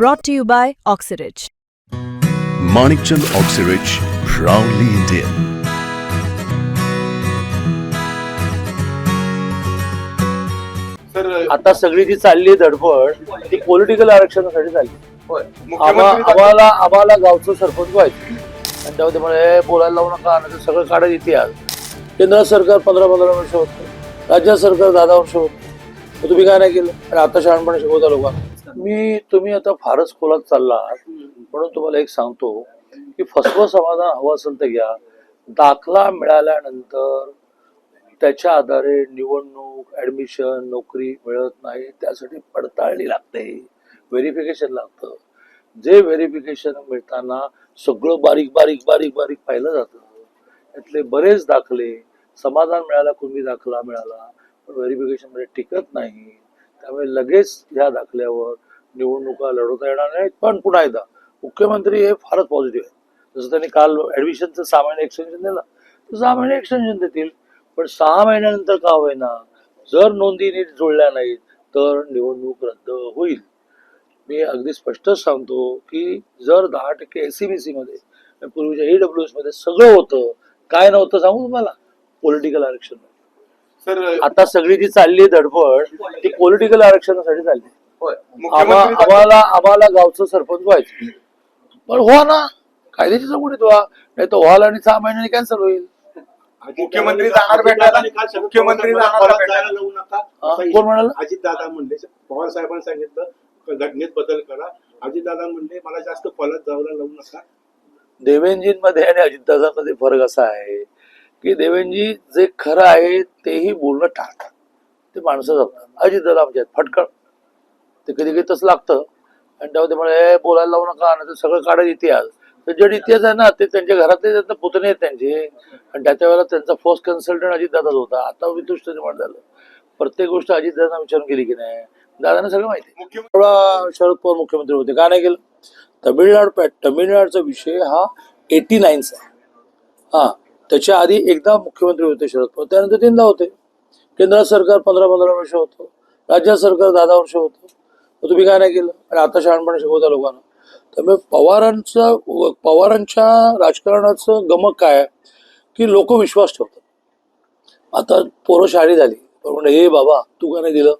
Brought to you by Oxyridge. Manikchand Oxyrich, proudly Indian. तर आता सगळी जी चालली धडपड ती पॉलिटिकल आरक्षणासाठी चालली. आम्हा- आम्हाला आम्हाला गावचं सरपंच व्हायचं. आणि तेव्हा ते म्हणे बोलायला लावू नका नाही तर सगळं काढत इतिहास केंद्र सरकार पंधरा पंधरा वर्ष होतं. राज्य सरकार दहा दहा वर्ष होतं. मग तुम्ही काय नाही केलं? आणि आता शहाणपणे शिकवता लोकांना. मी तुम्ही आता फारच खोलात चालला. म्हणून तुम्हाला एक सांगतो की फसवं समाधान हवं असेल तर घ्या. दाखला मिळाल्यानंतर त्याच्या आधारे निवडणूक ऍडमिशन नोकरी मिळत नाही त्यासाठी पडताळणी लागते. व्हेरिफिकेशन लागतं. जे व्हेरिफिकेशन मिळताना सगळं बारीक बारीक बारीक बारीक पाहिलं जातं. त्यातले बरेच दाखले समाधान मिळाला कुणबी दाखला मिळाला पण व्हेरिफिकेशनमध्ये टिकत नाही. त्यामुळे लगेच ह्या दाखल्यावर निवडणुका लढवता येणार नाहीत. पण पुन्हा एकदा मुख्यमंत्री हे फारच पॉझिटिव्ह आहे जसं त्यांनी काल ऍडमिशनचं सहा महिने एक्सटेन्शन दिलं तर सहा महिने एक्सटेन्शन देतील. पण सहा महिन्यानंतर का होईना जर नोंदी नीट जुळल्या नाहीत तर निवडणूक रद्द होईल. मी अगदी स्पष्टच सांगतो की जर दहा टक्के एस सी बी सी मध्ये पूर्वीच्या ई डब्ल्यू मध्ये सगळं होतं काय नव्हतं सांगू तुम्हाला? पॉलिटिकल आरक्षण आता सगळी जी चालली धडपड ती पॉलिटिकल आरक्षणासाठी चालली. आम्हाला आम्हाला गावचं सरपंच व्हायचं. पण व्हा ना. कायद्याची चौकटीत व्हा. नाही तर व्हाल आणि सहा महिन्यांनी कॅन्सल होईल. मुख्यमंत्री जाणार भेटायला? मुख्यमंत्री जाणार भेटायला? लावू नका. हा, कोण म्हणाल? अजित दादा म्हणले पवार साहेबांनी सांगितलं घटनेत बदल करा. अजित दादा म्हणले मला जास्त फॉलात जायला लावू नका. देवेंजींमध्ये आणि अजितदादांमध्ये फरक असा आहे की देवेंजी जे खरं आहे तेही बोलणं टाळतात. ते माणसं जपतात अजितदादा आमचे आहेत फटकळ. ते कधी कधी तसं लागतं. आणि तेव्हा ते म्हणे "ए, बोलायला लावू नका नाही तर सगळं काढत इतिहास. तर जे इतिहास आहे ना ते त्यांच्या घरातले त्यांना पुतणे आहेत त्यांचे. आणि त्याच्या वेळेला त्यांचा फर्स्ट कन्सल्टंट अजितदादाच होता. आता वितुष्ट निर्माण झालं. प्रत्येक गोष्ट अजितदादा विचारून केली की नाही? दादाने सगळं माहिती थोडा शरद पवार मुख्यमंत्री होते. का नाही केलं? तमिळनाड पॅ- तमिळनाडचा विषय हा एटी नाईनचा आहे. हा. त्याच्या आधी एकदा मुख्यमंत्री होते शरद पवार त्यानंतर तीनदा होते. केंद्र सरकार पंधरा पंधरा वर्ष होतं राज्य सरकार दहा दहा वर्ष होतं. मग तुम्ही काय नाही केलं? आणि आता शहाणपणे शिकवता लोकांना. त्यामुळे पवारांचं पवारांच्या राजकारणाचं गमक काय आहे? की लोक विश्वास ठेवतात. आता पोरं शाळी झाली पण म्हणलं हे बाबा तू का नाही दिलं?